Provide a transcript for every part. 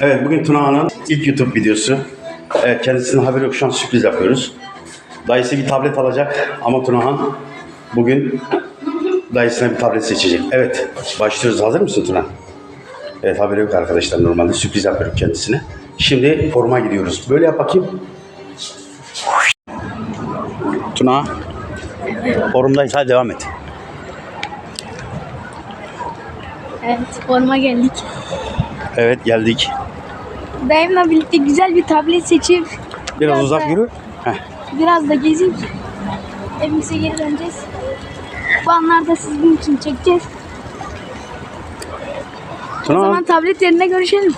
Evet bugün Tuna'nın ilk YouTube videosu. Evet kendisinin haberi yok şu an sürpriz yapıyoruz. Dayısı bir tablet alacak ama Tunahan bugün dayısına bir tablet seçecek. Evet başlıyoruz. Hazır mısın Tuna? Evet haberi yok arkadaşlar normalde sürpriz yapıyorum kendisine. Şimdi forma gidiyoruz. Böyle yap bakayım. Tuna forumdayız hadi devam et. Evet, forma geldik. Evet geldik. Dayımla birlikte güzel bir tablet seçip Biraz da- uzak yürü. Heh. biraz da gezip evimize geri döneceğiz. Bu anlarda sizin için çekeceğiz. O Tuna zaman tablet yerine görüşelim.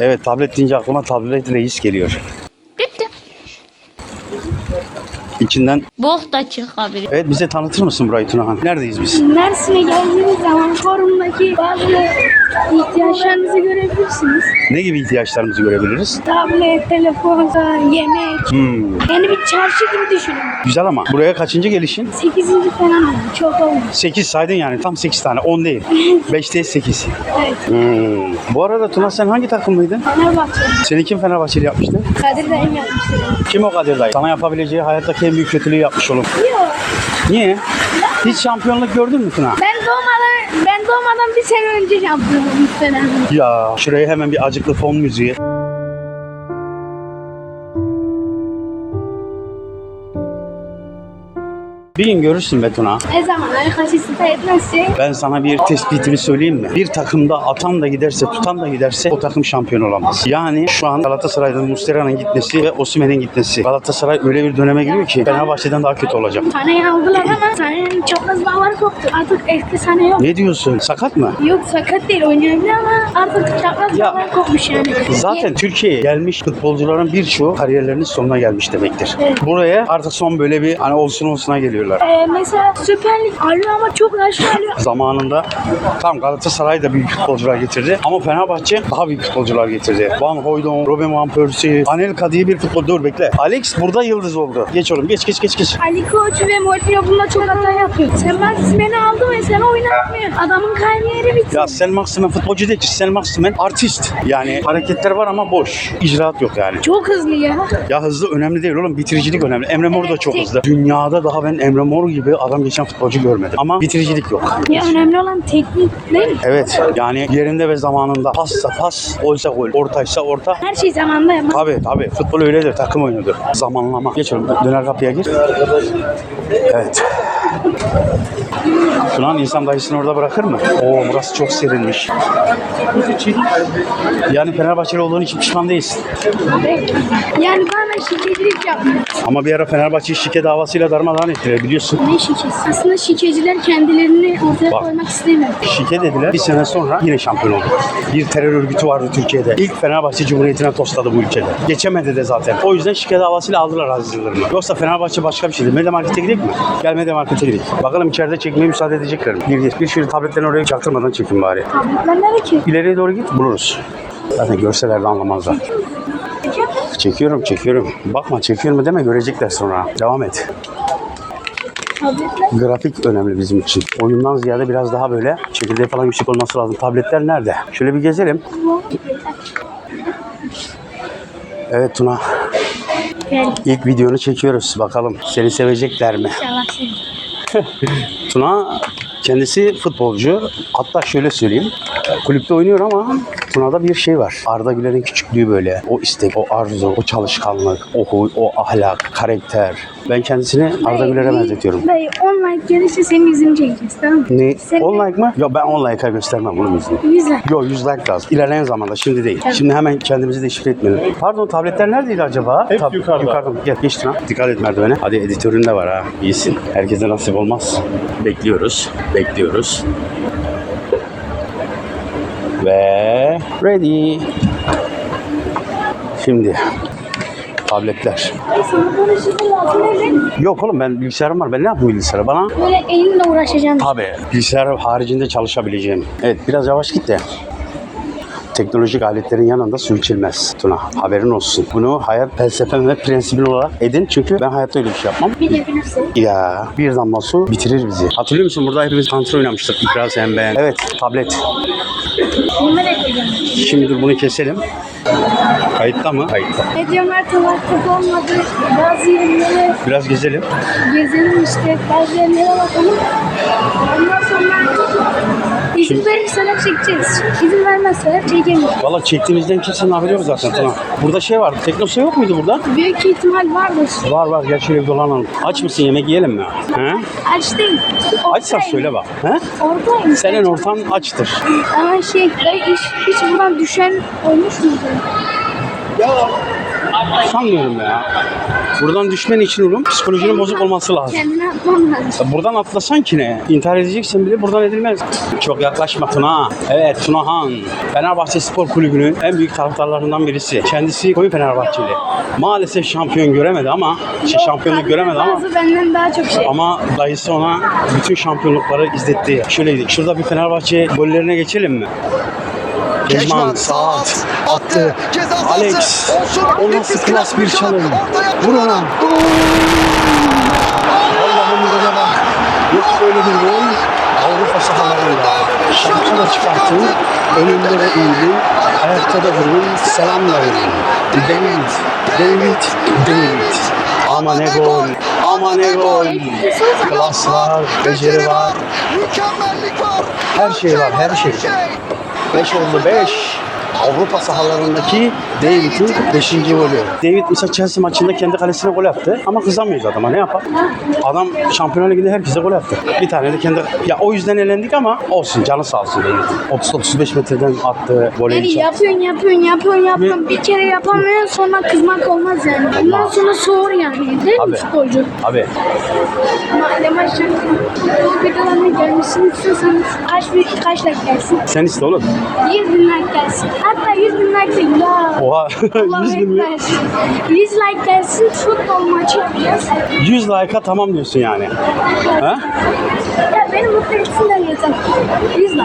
Evet tablet deyince aklıma tablet reis geliyor. İçinden Bok da çıkabilir. Evet bize tanıtır mısın burayı Tunahan? Neredeyiz biz? Mersin'e geldiğiniz zaman forumdaki bazı ihtiyaçlarınızı görebilirsiniz. Ne gibi ihtiyaçlarımızı görebiliriz? Tablet, telefon, yemek. Hmm, Yani bir çarşı gibi düşünün. güzel ama. Buraya kaçıncı gelişin? 8. falan oldu. Çok oldu. 8 saydın yani tam 8 tane 10 değil. 5 değil 8. Evet. Hmm. Bu arada Tuna sen hangi takımlıydın? Fenerbahçe. Seni kim Fenerbahçeli yapmıştı? Kadir dayım yapmıştı. Kim o Kadir dayı? Sana yapabileceği hayattaki en büyük kötülüğü yapmış oğlum. Yok. Niye? Hiç şampiyonluk gördün mü Tuna? Ben doğmadan bir sene önce olmuş Fenerbahçe. Ya şuraya hemen bir acıklı fon müziği. Bir gün görürsün be Tuna. Ne zaman arkadaşlık etmezse Ben sana bir tespitimi söyleyeyim mi? Bir takımda atan da giderse, tutan da giderse o takım şampiyon olamaz. Yani şu an Galatasaray'dan Muslera'nın gitmesi ve Osimhen'in gitmesi. Galatasaray öyle bir döneme giriyor ki Fenerbahçe'den daha kötü olacak. Sane'yi aldılar ama Sane'nin çapraz bağları koptu. Artık eski Sane yok. Ne diyorsun? Sakat mı? Yok sakat değil oynayabilir ama artık çapraz Ya. bağlar kopmuş yani. Zaten Türkiye'ye gelmiş futbolcuların birçoğu kariyerlerinin sonuna gelmiş demektir. Evet. Buraya artık son böyle bir hani olsun olsuna geliyorlar. Ee, mesela Süper Lig alıyor ama çok yaşlı alıyor. Zamanında tam Galatasaray da büyük futbolcular getirdi ama Fenerbahçe daha büyük futbolcular getirdi. Van Hooydonk, Robin Van Persie, Anelka diye bir futbol dur bekle. Alex burada yıldız oldu. Geç oğlum geç geç geç geç. Ali Koç ve Mourinho bunda çok hata yapıyor. Sen Maximen'i aldı mesela oynatmıyor. Adamın kariyeri bitti. Ya Sen Maximen futbolcu değil ki. Sen Maximen artist. Yani hareketler var ama boş. İcraat yok yani. Çok hızlı ya. Ya hızlı önemli değil oğlum. Bitiricilik önemli. Emre Mor da çok hızlı. Dünyada daha ben Emre Mor gibi adam geçen futbolcu görmedim. Ama bitiricilik yok. Ya önemli olan teknik değil mi? Evet yani yerinde ve zamanında passa pas, golse gol, ortaysa orta. Her şey zamanında yapmak. Tabii tabii futbol öyledir takım oyunudur. Zamanlama. Geç oğlum döner kapıya gir. Evet. Tunan insan dayısını orada bırakır mı? Oo burası çok serinmiş. Yani Fenerbahçeli olduğun için pişman değilsin. Yani bana şikecilik yapmıyor. Ama bir ara Fenerbahçe'yi şike davasıyla darmadağın ettiler biliyorsun. Ne şikesi? Aslında şikeciler kendilerini ortaya Bak. koymak istemiyor. Şike dediler. Bir sene sonra yine şampiyon oldu. Bir terör örgütü vardı Türkiye'de. İlk Fenerbahçe Cumhuriyeti'ne tosladı bu ülkede. Geçemedi de zaten. O yüzden şike davasıyla aldılar Aziz Yıldırım'ı. Yoksa Fenerbahçe başka bir şeydi. Mede Market'e gidelim mi? Gel Mede Market'e gidelim. Bakalım içeride çekmeye müsaade edecekler mi? Gir gir. Bir şöyle tabletlerini oraya çaktırmadan çekin bari. Tabletler nerede ki? İleriye doğru git buluruz. Zaten görseler de anlamazlar. Çekiyorum çekiyorum. Bakma çekiyorum deme görecekler sonra. Devam et. Tabletler. Grafik önemli bizim için. Oyundan ziyade biraz daha böyle çekirdeği falan yüksek olması lazım. Tabletler nerede? Şöyle bir gezelim. Evet Tuna. Gel. ilk videonu çekiyoruz. Bakalım seni sevecekler mi? İnşallah seni. Tuna kendisi futbolcu. Hatta şöyle söyleyeyim. Kulüpte oynuyor ama Tuna'da bir şey var. Arda Güler'in küçüklüğü böyle. O istek, o arzu, o çalışkanlık, o huy, o ahlak, karakter. Ben kendisini Arda Güler'e benzetiyorum. Dayı 10 like gelirse senin yüzünü çekeceğiz tamam mı? Ne? Sen- 10 like mı? Yok ben 10 like'a göstermem bunu yüzünü. 100 like. Yok 100 like lazım. İlerleyen zamanda şimdi değil. Şimdi hemen kendimizi deşifre etmeyelim. Pardon tabletler neredeydi acaba? Hep yukarıda. Yukarıda. Gel geç Tuna. Dikkat et merdivene. Hadi editörün de var ha. İyisin. Herkese nasip olmaz. Bekliyoruz. Bekliyoruz. Ve ready. Şimdi tabletler. Yok oğlum ben bilgisayarım var. Ben ne yapayım bilgisayara? Bana Böyle elinle uğraşacaksın. Tabii. Bilgisayar haricinde çalışabileceğim. Evet biraz yavaş git de. Teknolojik aletlerin yanında su içilmez Tuna. Haberin olsun. Bunu hayat felsefem ve prensibin olarak edin. Çünkü ben hayatta öyle bir şey yapmam. Bir de bilirsin. Ya bir damla su bitirir bizi. Hatırlıyor musun burada hepimiz kontrol oynamıştık. İkra sen ben. Evet tablet. Şimdi dur bunu keselim. Kayıtta mı? Kayıtta. Mediumlar tavaklık olmadı. Bazı yerlere Biraz gezelim. gezelim işte. Bazı yerlere bakalım. Ondan sonra izin verirseler çekeceğiz. İzin vermezseler çekemeyiz. Valla çektiğimizden kimsenin haberi yok zaten Tuna. Burada şey var. Teknosa yok muydu burada? Büyük ihtimal vardır. Var var. Gel şöyle bir dolanalım. Aç mısın? Yemek yiyelim mi? He? Aç değil. Açsan söyle bak. He? Oradayım. Senin ortam açtır. Ama şey, hiç, hiç buradan düşen olmuş muydu? Sanmıyorum ya. Buradan düşmen için oğlum psikolojinin bozuk olması lazım. Kendine atman lazım. Ya Buradan atlasan ki ne? İntihar edeceksen bile buradan edilmez. Çok yaklaşma Tuna. Evet Tunahan. Fenerbahçe Spor Kulübü'nün en büyük taraftarlarından birisi. Kendisi koyu Fenerbahçeli. Maalesef şampiyon göremedi ama, şey, şampiyonluk göremedi ama Bazı benden daha çok şey. ama dayısı ona bütün şampiyonlukları izletti. Şöyle gidelim. Şurada bir Fenerbahçe gollerine geçelim mi? Kecman, Saat, attı. Ceza sahası. Alex, Olsun. o nasıl Nefis klas bir çalım. çalım. Ortaya. Vur ona. Allah'ım gole bak. Yok böyle bir gol. Avrupa sahalarında. Şapka da çıkarttın. Önünde de eğildin. Ayakta da durun. Selamla verin. David, David, David. Ama ne gol. Ama ne gol. Klas var, beceri var. Mükemmellik var. Her şey var, her şey. 5 oldu 5. Avrupa sahalarındaki David'in 5. golü. David mesela Chelsea maçında kendi kalesine gol attı ama kızamıyoruz adama ne yapar? Adam Şampiyonlar Ligi'nde herkese gol attı. Bir tane de kendi... Ya o yüzden elendik ama olsun canı sağ olsun David. 30-35 metreden attı Yani voleyi. çok- yapıyorsun, yapıyorsun, yapıyorsun, yapıyorsun. Bir kere yapamıyorsun sonra kızmak olmaz yani. Ondan sonra soğur yani. Değil Abi. mi futbolcu? Abi Mahalle maçlarında futbol videolarına gelmesini istiyorsanız kaç, bir, kaç like gelsin? sen iste oğlum. 100 bin like gelsin. Hatta 100 bin like değil ya. Oha Allah 100 bin mi? ekber. 100 like gelsin futbol maçı yapacağız. 100 like'a tamam diyorsun yani. Ha? Ya beni mutlu etsinler yeter. 100 like.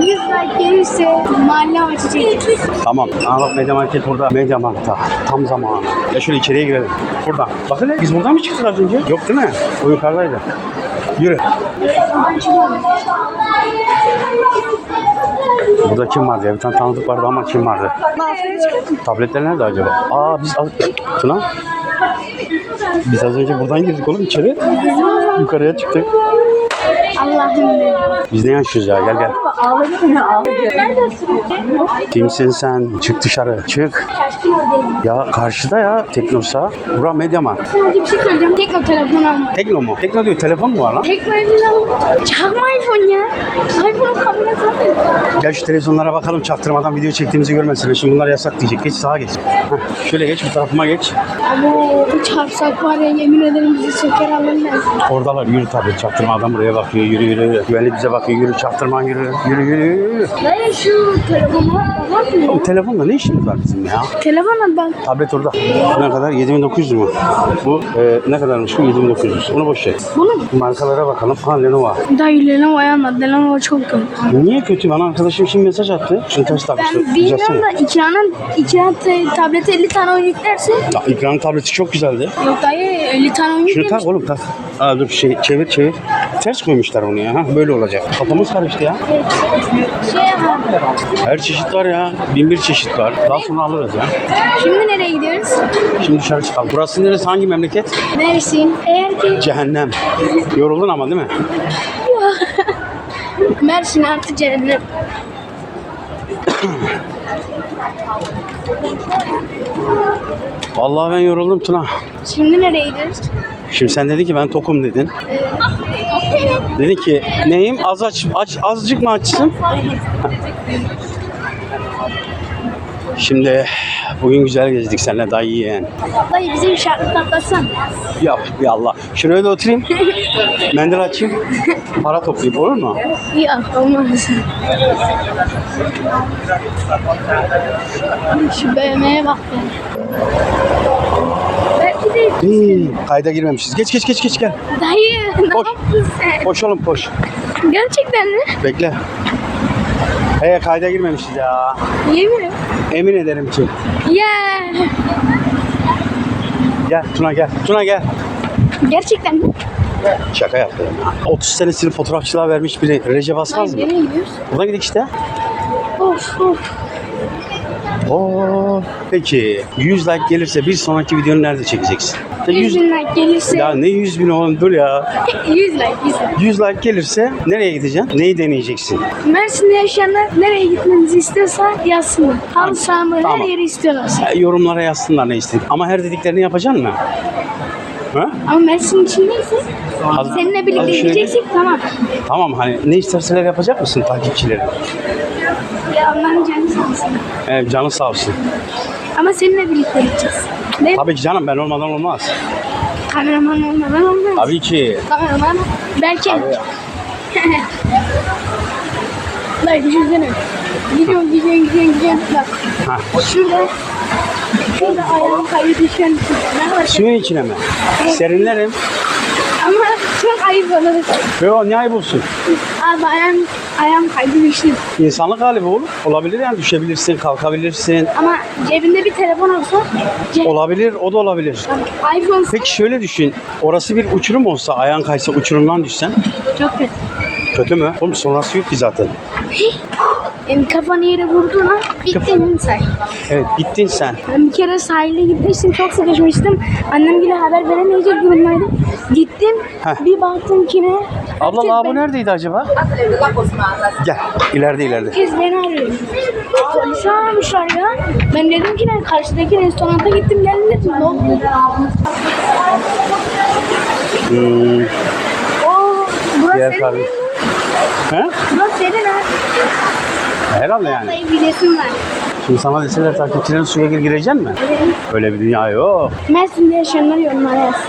100 like gelirse mahalle maçı çekeceğiz. Tamam. Aa bak Medya Market burada. Medya Market'ta. Tam zamanı. Ya şöyle içeriye girelim. Buradan. Bakın biz buradan mı çıktık az önce? Yok değil mi? O yukarıdaydı. Yürü. Burada kim vardı ya? Bir tane tanıdık vardı ama kim vardı? Tabletler nerede acaba? Aa biz... az- Tuna? Biz az önce buradan girdik oğlum içeri. Yukarıya çıktık. Allah'ım ne? Biz ne yaşıyoruz ya? Gel gel. Ya ağladım. Neredesin? Kimsin sen? Çık dışarı. Çık. Şaşkın oradayım. Ya karşıda ya Teknosa. Bura Mediamarkt. Sana bir şey söyleyeceğim. Tekno telefon alma. Tekno mu? Tekno diyor telefon mu var lan? Tekno elini al. Çakma iPhone ya. iPhone'un kamerası var. Gel şu televizyonlara bakalım çaktırmadan video çektiğimizi görmesinler. Şimdi bunlar yasak diyecek. Geç sağa geç. Heh, şöyle geç bu tarafıma geç. Ama çarpsak var ya yemin ederim bizi çeker alırlar. Oradalar yürü tabii çaktırmadan buraya bakıyor. Yürü yürü. Güvenlik bize bakıyor. Yürü çaktırman yürü. Yürü yürü yürü. Dayı şu telefonu bak mı? Bu telefonla ne işimiz var bizim ya? Telefonla bak. Tablet orada. Ne kadar? 7900 mu? Bu e, ne kadarmış bu? 7900. Onu boş ver. Bunu mu? Markalara bakalım. Ha Lenovo. Dayı Lenovo alma. Lenovo çok kötü. Niye kötü? Bana arkadaşım şimdi mesaj attı. Şunu ters takmıştı. Ben bilmiyorum da Ikea'nın Ikea te- tablete 50 tane oyun yüklerse Ya, ekran tableti çok güzeldi. yok dayı 50 tane oyun Şunu tak oğlum tak. Aa dur şey çevir çevir. Ters koymuşlar onu ya. Ha, böyle olacak. Kafamız karıştı ya. Şey. Her çeşit var ya. Bin bir çeşit var. Daha sonra alırız ya. Şimdi nereye gidiyoruz? Şimdi dışarı çıkalım. Burası neresi? Hangi memleket? Mersin. Eğer ki Cehennem. Yoruldun ama değil mi? Mersin artı cehennem. Vallahi ben yoruldum Tuna. Şimdi nereye gidiyoruz? Şimdi sen dedin ki ben tokum dedin. Dedi ki neyim? Az aç, aç azıcık mı açsın? Şimdi bugün güzel gezdik seninle dayı yeğen. Dayı bize bir şarkı patlatsan. Yap ya Allah. Şuraya da oturayım. Mendil açayım. Para toplayayım olur mu? Yok olmaz. Şu BM'ye bak ya. Hii, kayda girmemişiz. Geç geç geç geç gel. dayı ne Koş. yaptın sen? Koş oğlum koş. Gerçekten mi? Bekle. He kayda girmemişiz ya. Yemin Emin ederim ki. Ya Gel Tuna gel. Tuna gel. gerçekten mi? Şaka yapıyorum ya. 30 senesini fotoğrafçılığa vermiş biri Recep Asmaz mı? Nereye? Buradan gidelim işte. Of of. Oo, peki 100 like gelirse bir sonraki videonu nerede çekeceksin? Ya 100 bin like gelirse. Ya ne 100 bin oğlum dur ya. 100 like 100 like. 100 like gelirse nereye gideceksin? Neyi deneyeceksin? Mersin'de yaşayanlar nereye gitmenizi istiyorsa yazsınlar. Halı saha mı Tamam. her yeri istiyorlarsa. Ya, yorumlara yazsınlar ne istedik. Ama her dediklerini yapacaksın mı? Ha? Ama Mersin içindeyse Az- seninle birlikte şöyle- gideceksek tamam. Tamam hani ne isterseler yapacak mısın takipçilerin? Ya onların canı sağ olsun. Evet canı sağ olsun. Ama seninle birlikte gideceğiz. Ne? Tabii ki canım ben olmadan olmaz. Kameraman olmadan olmaz. Tabii ki. Kameraman belki. Tabii. Lan düşünsene. Gidiyorsun gidiyorsun gidiyorsun gidiyorsun. Bak Ha. şurada. Şurada ayağım kaydı düşen. Ne var? Suyun içine mi? Serinlerim. Ama çok ayıp olur. Ve o ne ayıp olsun? Abi ayağım, ayağım kaydı düştü. İnsanlık hali bu oğlum. Olabilir yani düşebilirsin, kalkabilirsin. Ama cebinde bir telefon olsa cep, Olabilir, o da olabilir. iPhone Peki şöyle düşün. Orası bir uçurum olsa, ayağın kaysa uçurumdan düşsen. çok kötü. Kötü mü? Oğlum sonrası yok ki zaten. Yani kafanı yere vurduğun an bittin say. Evet, gittin sen. Ben bir kere sahile gitmiştim, çok sıkışmıştım. Annem bile haber veremeyecek durumdaydım. Gittim, Heh. bir baktım ki ne? Abla herkes lavabo beni- neredeydi acaba? Gel, ileride ileride. Herkes beni arıyor. Polisi aramışlar ya. Ben dedim ki ne? Karşıdaki restoranta gittim geldim dedim. Ne oldu? Hmm, Oo, burası diğer senin değil mi? He? Burası senin ha. Herhalde yani. Bilesim var. Şimdi sana deseler takipçilerin suya gir gireceksin mi? Öyle bir dünya yok. Mersin'de yaşayanlar yorumlara yazsın.